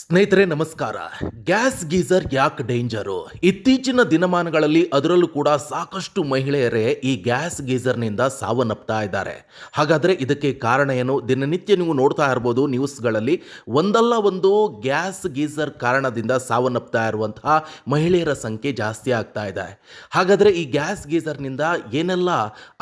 ಸ್ನೇಹಿತರೆ, ನಮಸ್ಕಾರ. Gas geyser ಯಾಕೆ ಡೇಂಜರು? ಇತ್ತೀಚಿನ ದಿನಮಾನಗಳಲ್ಲಿ ಅದರಲ್ಲೂ ಕೂಡ ಸಾಕಷ್ಟು ಮಹಿಳೆಯರೇ ಈ ಗ್ಯಾಸ್ ಗೀಸರ್ನಿಂದ ಸಾವನ್ನಪ್ತಾ ಇದ್ದಾರೆ. ಹಾಗಾದರೆ ಇದಕ್ಕೆ ಕಾರಣ ಏನು? ದಿನನಿತ್ಯ ನೀವು ನೋಡ್ತಾ ಇರ್ಬೋದು ನ್ಯೂಸ್ಗಳಲ್ಲಿ ಒಂದಲ್ಲ ಒಂದು ಗ್ಯಾಸ್ ಗೀಸರ್ ಕಾರಣದಿಂದ ಸಾವನ್ನಪ್ತಾ ಇರುವಂತಹ ಮಹಿಳೆಯರ ಸಂಖ್ಯೆ ಜಾಸ್ತಿ ಆಗ್ತಾ ಇದೆ. ಹಾಗಾದರೆ ಈ ಗ್ಯಾಸ್ ಗೀಸರ್ನಿಂದ ಏನೆಲ್ಲ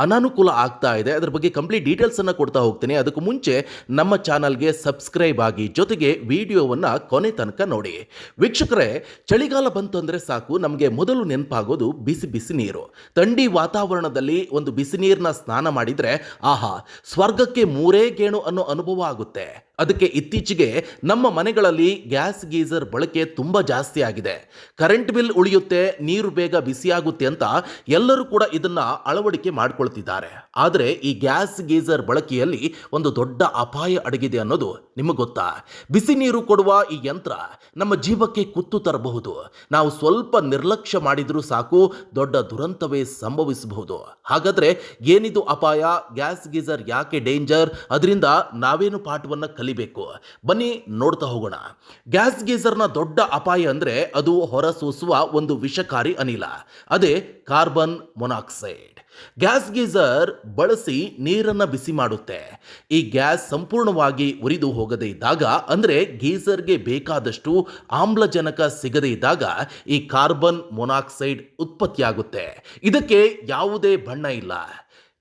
ಅನಾನುಕೂಲ ಆಗ್ತಾ ಇದೆ? ಅದರ ಬಗ್ಗೆ ಕಂಪ್ಲೀಟ್ ಡೀಟೇಲ್ಸನ್ನು ಕೊಡ್ತಾ ಹೋಗ್ತೀನಿ. ಅದಕ್ಕೂ ಮುಂಚೆ ನಮ್ಮ ಚಾನಲ್ಗೆ ಸಬ್ಸ್ಕ್ರೈಬ್ ಆಗಿ ಜೊತೆಗೆ ವಿಡಿಯೋವನ್ನು ಕೊನೆ ತನಕ ನೋಡಿ. ವೀಕ್ಷಕರೇ, ಚಳಿಗಾಲ ಬಂತು ಅಂದರೆ ಸಾಕು. ನಮಗೆ ಮೊದಲು ನೆನಪಾಗೋದು ಬಿಸಿ ಬಿಸಿ ನೀರು. ಥಂಡಿ ವಾತಾವರಣದಲ್ಲಿ ಒಂದು ಬಿಸಿ ನೀರನ್ನ ಸ್ನಾನ ಮಾಡಿದರೆ, ಆಹಾ, ಸ್ವರ್ಗಕ್ಕೆ ಮೂರೇ ಗೇಣು ಅನ್ನೋ ಅನುಭವ ಆಗುತ್ತೆ. ಅದಕ್ಕೆ ಇತ್ತೀಚೆಗೆ ನಮ್ಮ ಮನೆಗಳಲ್ಲಿ ಗ್ಯಾಸ್ ಗೀಸರ್ ಬಳಕೆ ತುಂಬ ಜಾಸ್ತಿ ಆಗಿದೆ. ಕರೆಂಟ್ ಬಿಲ್ ಉಳಿಯುತ್ತೆ, ನೀರು ಬೇಗ ಬಿಸಿಯಾಗುತ್ತೆ ಅಂತ ಎಲ್ಲರೂ ಕೂಡ ಇದನ್ನ ಅಳವಡಿಕೆ ಮಾಡಿಕೊಳ್ತಿದ್ದಾರೆ. ಆದರೆ ಈ ಗ್ಯಾಸ್ ಗೀಸರ್ ಬಳಕೆಯಲ್ಲಿ ಒಂದು ದೊಡ್ಡ ಅಪಾಯ ಅಡಗಿದೆ ಅನ್ನೋದು ನಿಮಗೆ ಗೊತ್ತಾ? ಬಿಸಿ ನೀರು ಕೊಡುವ ಈ ಯಂತ್ರ ನಮ್ಮ ಜೀವಕ್ಕೆ ಕುತ್ತು ತರಬಹುದು. ನಾವು ಸ್ವಲ್ಪ ನಿರ್ಲಕ್ಷ್ಯ ಮಾಡಿದರೂ ಸಾಕು, ದೊಡ್ಡ ದುರಂತವೇ ಸಂಭವಿಸಬಹುದು. ಹಾಗಾದ್ರೆ ಏನಿದು ಅಪಾಯ? ಗ್ಯಾಸ್ ಗೀಸರ್ ಯಾಕೆ ಡೇಂಜರ್? ಅದರಿಂದ ನಾವೇನು ಪಾಠವನ್ನು ಕಲಿಬೇಕು. ಬನ್ನಿ ನೋಡ್ತಾ ಹೋಗೋಣ. ಗ್ಯಾಸ್ ಗೀಸರ್ನ ದೊಡ್ಡ ಅಪಾಯ ಅಂದರೆ ಅದು ಹೊರಸೂಸುವ ಒಂದು ವಿಷಕಾರಿ ಅನಿಲ. ಅದೇ ಕಾರ್ಬನ್ ಮೊನಾಕ್ಸೈಡ್. ಗ್ಯಾಸ್ ಗೀಸರ್ ಬಳಸಿ ನೀರನ್ನು ಬಿಸಿ ಮಾಡುತ್ತೆ. ಈ ಗ್ಯಾಸ್ ಸಂಪೂರ್ಣವಾಗಿ ಉರಿದು ಹೋಗದೇ ಇದ್ದಾಗ, ಅಂದರೆ ಗೀಸರ್ಗೆ ಬೇಕಾದಷ್ಟು ಆಮ್ಲಜನಕ ಸಿಗದೇ ಇದ್ದಾಗ ಈ ಕಾರ್ಬನ್ ಮೊನಾಕ್ಸೈಡ್ ಉತ್ಪತ್ತಿಯಾಗುತ್ತೆ. ಇದಕ್ಕೆ ಯಾವುದೇ ಬಣ್ಣ ಇಲ್ಲ.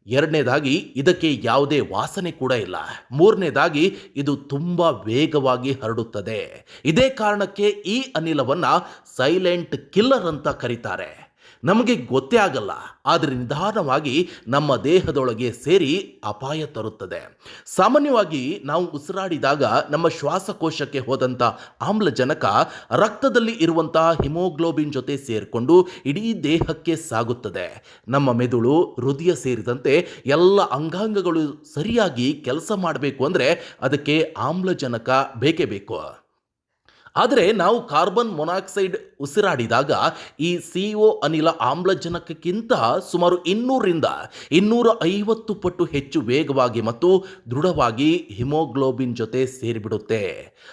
ಎರಡನೇದಾಗಿ ಇದಕ್ಕೆ ಯಾವುದೇ ವಾಸನೆ ಕೂಡ ಇಲ್ಲ. ಮೂರನೇದಾಗಿ ಇದು ತುಂಬ ವೇಗವಾಗಿ ಹರಡುತ್ತದೆ. ಇದೇ ಕಾರಣಕ್ಕೆ ಈ ಅನಿಲವನ್ನು ಸೈಲೆಂಟ್ ಕಿಲ್ಲರ್ ಅಂತ ಕರೀತಾರೆ. ನಮಗೆ ಗೊತ್ತೇ ಆಗಲ್ಲ, ಆದರೆ ನಿಧಾನವಾಗಿ ನಮ್ಮ ದೇಹದೊಳಗೆ ಸೇರಿ ಅಪಾಯ ತರುತ್ತದೆ. ಸಾಮಾನ್ಯವಾಗಿ ನಾವು ಉಸಿರಾಡಿದಾಗ ನಮ್ಮ ಶ್ವಾಸಕೋಶಕ್ಕೆ ಹೋದಂಥ ಆಮ್ಲಜನಕ ರಕ್ತದಲ್ಲಿ ಇರುವಂತಹ ಹಿಮೋಗ್ಲೋಬಿನ್ ಜೊತೆ ಸೇರಿಕೊಂಡು ಇಡೀ ದೇಹಕ್ಕೆ ಸಾಗುತ್ತದೆ. ನಮ್ಮ ಮೆದುಳು, ಹೃದಯ ಸೇರಿದಂತೆ ಎಲ್ಲ ಅಂಗಾಂಗಗಳು ಸರಿಯಾಗಿ ಕೆಲಸ ಮಾಡಬೇಕು ಅಂದರೆ ಅದಕ್ಕೆ ಆಮ್ಲಜನಕ ಬೇಕೇ ಬೇಕು. ಆದರೆ ನಾವು ಕಾರ್ಬನ್ ಮೊನಾಕ್ಸೈಡ್ ಉಸಿರಾಡಿದಾಗ ಈ ಸಿ ಒ ಅನಿಲ ಆಮ್ಲಜನಕಕ್ಕಿಂತ ಸುಮಾರು ಇನ್ನೂರರಿಂದ ಇನ್ನೂರ ಐವತ್ತು ಪಟ್ಟು ಹೆಚ್ಚು ವೇಗವಾಗಿ ಮತ್ತು ದೃಢವಾಗಿ ಹಿಮೋಗ್ಲೋಬಿನ್ ಜೊತೆ ಸೇರಿಬಿಡುತ್ತೆ.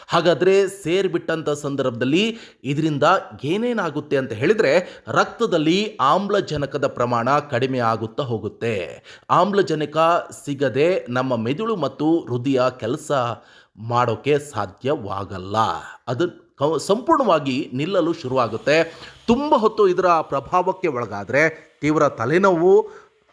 ಹಾಗಾದರೆ ಸೇರಿಬಿಟ್ಟಂಥ ಸಂದರ್ಭದಲ್ಲಿ ಇದರಿಂದ ಏನೇನಾಗುತ್ತೆ ಅಂತ ಹೇಳಿದರೆ ರಕ್ತದಲ್ಲಿ ಆಮ್ಲಜನಕದ ಪ್ರಮಾಣ ಕಡಿಮೆ ಆಗುತ್ತಾ ಹೋಗುತ್ತೆ. ಆಮ್ಲಜನಕ ಸಿಗದೆ ನಮ್ಮ ಮೆದುಳು ಮತ್ತು ಹೃದಯ ಕೆಲಸ ಮಾಡೋಕ್ಕೆ ಸಾಧ್ಯವಾಗಲ್ಲ. ಅದು ಸಂಪೂರ್ಣವಾಗಿ ನಿಲ್ಲಲು ಶುರುವಾಗುತ್ತೆ. ತುಂಬ ಹೊತ್ತು ಇದರ ಪ್ರಭಾವಕ್ಕೆ ಒಳಗಾದರೆ ತೀವ್ರ ತಲೆನೋವು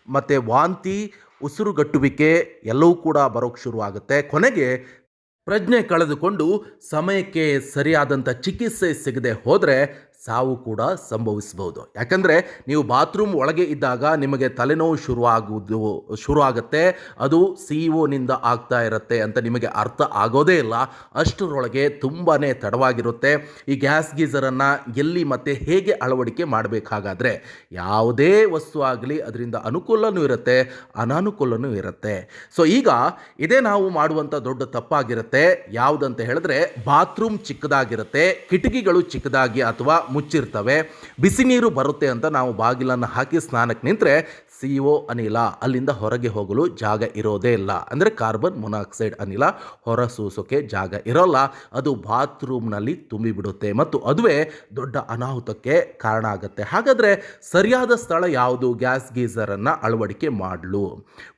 ಮತ್ತು ವಾಂತಿ, ಉಸಿರುಗಟ್ಟುವಿಕೆ ಎಲ್ಲವೂ ಕೂಡ ಬರೋಕ್ಕೆ ಶುರುವಾಗುತ್ತೆ. ಕೊನೆಗೆ ಪ್ರಜ್ಞೆ ಕಳೆದುಕೊಂಡು ಸಮಯಕ್ಕೆ ಸರಿಯಾದಂಥ ಚಿಕಿತ್ಸೆ ಸಿಗದೆ ಹೋದರೆ ಸಾವು ಕೂಡ ಸಂಭವಿಸಬಹುದು. ಯಾಕಂದರೆ ನೀವು ಬಾತ್ರೂಮ್ ಒಳಗೆ ಇದ್ದಾಗ ನಿಮಗೆ ತಲೆನೋವು ಶುರುವಾಗುವುದು ಶುರು ಆಗುತ್ತೆ ಅದು ಸಿ ಒನಿಂದ ಆಗ್ತಾ ಇರುತ್ತೆ ಅಂತ ನಿಮಗೆ ಅರ್ಥ ಆಗೋದೇ ಇಲ್ಲ. ಅಷ್ಟರೊಳಗೆ ತುಂಬಾ ತಡವಾಗಿರುತ್ತೆ. ಈ ಗ್ಯಾಸ್ ಗೀಸರನ್ನು ಎಲ್ಲಿ ಮತ್ತು ಹೇಗೆ ಅಳವಡಿಕೆ ಮಾಡಬೇಕಾಗಾದರೆ ಯಾವುದೇ ವಸ್ತು ಆಗಲಿ ಅದರಿಂದ ಅನುಕೂಲನೂ ಇರುತ್ತೆ, ಅನಾನುಕೂಲನೂ ಇರುತ್ತೆ. ಸೊ ಈಗ ಇದೇ ನಾವು ಮಾಡುವಂಥ ದೊಡ್ಡ ತಪ್ಪಾಗಿರುತ್ತೆ. ಯಾವುದಂತ ಹೇಳಿದ್ರೆ ಬಾತ್ರೂಮ್ ಚಿಕ್ಕದಾಗಿರುತ್ತೆ, ಕಿಟಕಿಗಳು ಚಿಕ್ಕದಾಗಿ ಅಥವಾ ಮುಚ್ಚಿರ್ತವೆ. ಬಿಸಿ ನೀರು ಬರುತ್ತೆ ಅಂತ ನಾವು ಬಾಗಿಲನ್ನು ಹಾಕಿ ಸ್ನಾನಕ್ಕೆ ನಿಂತರೆ ಸಿ ಒ ಅನಿಲ, ಅಲ್ಲಿಂದ ಹೊರಗೆ ಹೋಗಲು ಜಾಗ ಇರೋದೇ ಇಲ್ಲ. ಅಂದರೆ ಕಾರ್ಬನ್ ಮೊನಾಕ್ಸೈಡ್ ಅನಿಲ ಹೊರ ಸೂಸೋಕೆ ಜಾಗ ಇರೋಲ್ಲ. ಅದು ಬಾತ್ರೂಮ್ನಲ್ಲಿ ತುಂಬಿಬಿಡುತ್ತೆ ಮತ್ತು ಅದುವೇ ದೊಡ್ಡ ಅನಾಹುತಕ್ಕೆ ಕಾರಣ ಆಗುತ್ತೆ. ಹಾಗಾದರೆ ಸರಿಯಾದ ಸ್ಥಳ ಯಾವುದು? ಗ್ಯಾಸ್ ಗೀಸರನ್ನು ಅಳವಡಿಕೆ ಮಾಡಲು.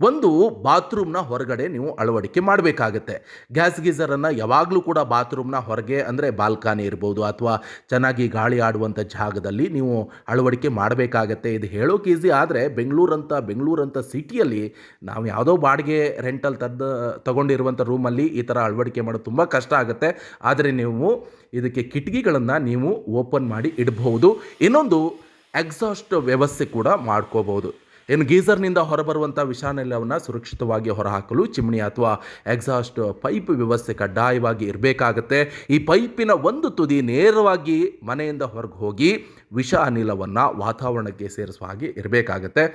ಒಂದು, ಬಾತ್ರೂಮ್ನ ಹೊರಗಡೆ ನೀವು ಅಳವಡಿಕೆ ಮಾಡಬೇಕಾಗತ್ತೆ. ಗ್ಯಾಸ್ ಗೀಸರನ್ನು ಯಾವಾಗಲೂ ಕೂಡ ಬಾತ್ರೂಮ್ನ ಹೊರಗೆ ಅಂದರೆ ಬಾಲ್ಕನಿ ಇರ್ಬೋದು ಅಥವಾ ಚೆನ್ನಾಗಿ ಗಾಳಿ ಆಡುವಂಥ ಜಾಗದಲ್ಲಿ ನೀವು ಅಳವಡಿಕೆ ಮಾಡಬೇಕಾಗತ್ತೆ. ಇದು ಹೇಳೋಕೆ ಈಸಿ ಆದರೆ ಬೆಂಗಳೂರಂಥ ಬೆಂಗಳೂರಂಥ ಸಿಟಿಯಲ್ಲಿ ನಾವು ಯಾವುದೋ ಬಾಡಿಗೆ ರೆಂಟಲ್ ತದ್ದು ತಗೊಂಡಿರುವಂಥ ರೂಮಲ್ಲಿ ಈ ಥರ ಅಳವಡಿಕೆ ಮಾಡೋದು ತುಂಬ ಕಷ್ಟ ಆಗುತ್ತೆ. ಆದರೆ ನೀವು ಇದಕ್ಕೆ ಕಿಟಕಿಗಳನ್ನು ನೀವು ಓಪನ್ ಮಾಡಿ ಇಡಬಹುದು. ಇನ್ನೊಂದು ಎಕ್ಸಾಸ್ಟ್ ವ್ಯವಸ್ಥೆ ಕೂಡ ಮಾಡ್ಕೋಬಹುದು. ಇನ್ನು ಗೀಸರ್ನಿಂದ ಹೊರಬರುವಂಥ ವಿಷಾನಿಲವನ್ನು ಸುರಕ್ಷಿತವಾಗಿ ಹೊರಹಾಕಲು ಚಿಮಣಿ ಅಥವಾ ಎಕ್ಸಾಸ್ಟ್ ಪೈಪ್ ವ್ಯವಸ್ಥೆ ಕಡ್ಡಾಯವಾಗಿ ಇರಬೇಕಾಗತ್ತೆ. ಈ ಪೈಪಿನ ಒಂದು ತುದಿ ನೇರವಾಗಿ ಮನೆಯಿಂದ ಹೊರಗೆ ಹೋಗಿ ವಿಷ ಅನಿಲವನ್ನು ವಾತಾವರಣಕ್ಕೆ ಸೇರಿಸುವ ಹಾಗೆ ಇರಬೇಕಾಗತ್ತೆ.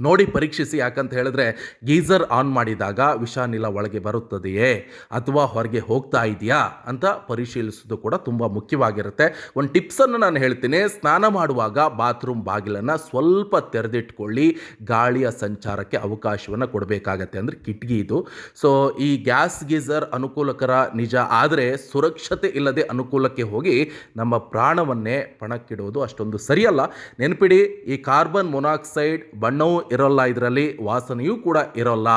ನೋಡಿ ಪರೀಕ್ಷಿಸಿ ಯಾಕಂತ ಹೇಳಿದ್ರೆ ಗೀಸರ್ ಆನ್ ಮಾಡಿದಾಗ ವಿಷಾನಿಲ ಒಳಗೆ ಬರುತ್ತದೆಯೇ ಅಥವಾ ಹೊರಗೆ ಹೋಗ್ತಾ ಇದೆಯಾ ಅಂತ ಪರಿಶೀಲಿಸೋದು ಕೂಡ ತುಂಬ ಮುಖ್ಯವಾಗಿರುತ್ತೆ. ಒಂದು ಟಿಪ್ಸನ್ನು ನಾನು ಹೇಳ್ತೀನಿ. ಸ್ನಾನ ಮಾಡುವಾಗ ಬಾತ್ರೂಮ್ ಬಾಗಿಲನ್ನು ಸ್ವಲ್ಪ ತೆರೆದಿಟ್ಕೊಳ್ಳಿ. ಗಾಳಿಯ ಸಂಚಾರಕ್ಕೆ ಅವಕಾಶವನ್ನು ಕೊಡಬೇಕಾಗತ್ತೆ ಅಂದರೆ ಕಿಟಕಿ ಇದು. ಸೊ ಈ ಗ್ಯಾಸ್ ಗೀಸರ್ ಅನುಕೂಲಕರ ನಿಜ ಆದರೆ ಸುರಕ್ಷತೆ ಇಲ್ಲದೆ ಅನುಕೂಲಕ್ಕೆ ಹೋಗಿ ನಮ್ಮ ಪ್ರಾಣವನ್ನೇ ಪಣಕ್ಕಿಡುವುದು ಅಷ್ಟೊಂದು ಸರಿಯಲ್ಲ. ನೆನಪಿಡಿ, ಈ ಕಾರ್ಬನ್ ಮೊನಾಕ್ಸೈಡ್ ಬಣ್ಣವೂ ಇರೋಲ್ಲ, ಇದರಲ್ಲಿ ವಾಸನೆಯೂ ಕೂಡ ಇರೋಲ್ಲ,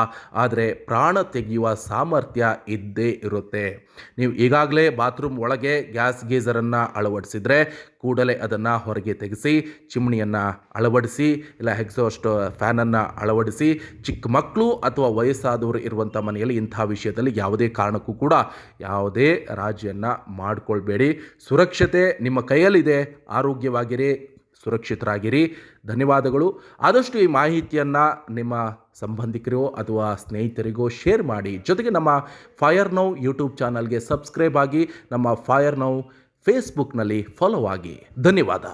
ಆದರೆ ಪ್ರಾಣ ತೆಗೆಯುವ ಸಾಮರ್ಥ್ಯ ಇದ್ದೇ ಇರುತ್ತೆ. ನೀವು ಈಗಾಗಲೇ ಬಾತ್ರೂಮ್ ಒಳಗೆ ಗ್ಯಾಸ್ ಗೀಸರನ್ನು ಅಳವಡಿಸಿದರೆ ಕೂಡಲೇ ಅದನ್ನು ಹೊರಗೆ ತೆಗೆಸಿ ಚಿಮಣಿಯನ್ನು ಅಳವಡಿಸಿ, ಇಲ್ಲ ಎಕ್ಸಾಸ್ಟ್ ಫ್ಯಾನನ್ನು ಅಳವಡಿಸಿ, ಚಿಕ್ಕ ಮಕ್ಕಳು ಅಥವಾ ವಯಸ್ಸಾದವರು ಇರುವಂಥ ಮನೆಯಲ್ಲಿ ಇಂಥ ವಿಷಯದಲ್ಲಿ ಯಾವುದೇ ಕಾರಣಕ್ಕೂ ಕೂಡ ಯಾವುದೇ ರಾಜಿಯನ್ನು ಮಾಡಿಕೊಳ್ಬೇಡಿ. ಸುರಕ್ಷತೆ ನಿಮ್ಮ ಕೈಯಲ್ಲಿದೆ, ಆರೋಗ್ಯವಾಗಿರಿ. ಸುರಕ್ಷಿತರಾಗಿರಿ. ಧನ್ಯವಾದಗಳು. ಆದಷ್ಟು ಈ ಮಾಹಿತಿಯನ್ನು ನಿಮ್ಮ ಸಂಬಂಧಿಕರಿಗೋ ಅಥವಾ ಸ್ನೇಹಿತರಿಗೋ ಶೇರ್ ಮಾಡಿ. ಜೊತೆಗೆ ನಮ್ಮ ಫೈರ್ ನೌ ಯೂಟ್ಯೂಬ್ ಚಾನಲ್ಗೆ ಸಬ್ಸ್ಕ್ರೈಬ್ ಆಗಿ ನಮ್ಮ ಫೈರ್ ನೌ ಫೇಸ್ಬುಕ್ನಲ್ಲಿ ಫಾಲೋ ಆಗಿ. ಧನ್ಯವಾದ.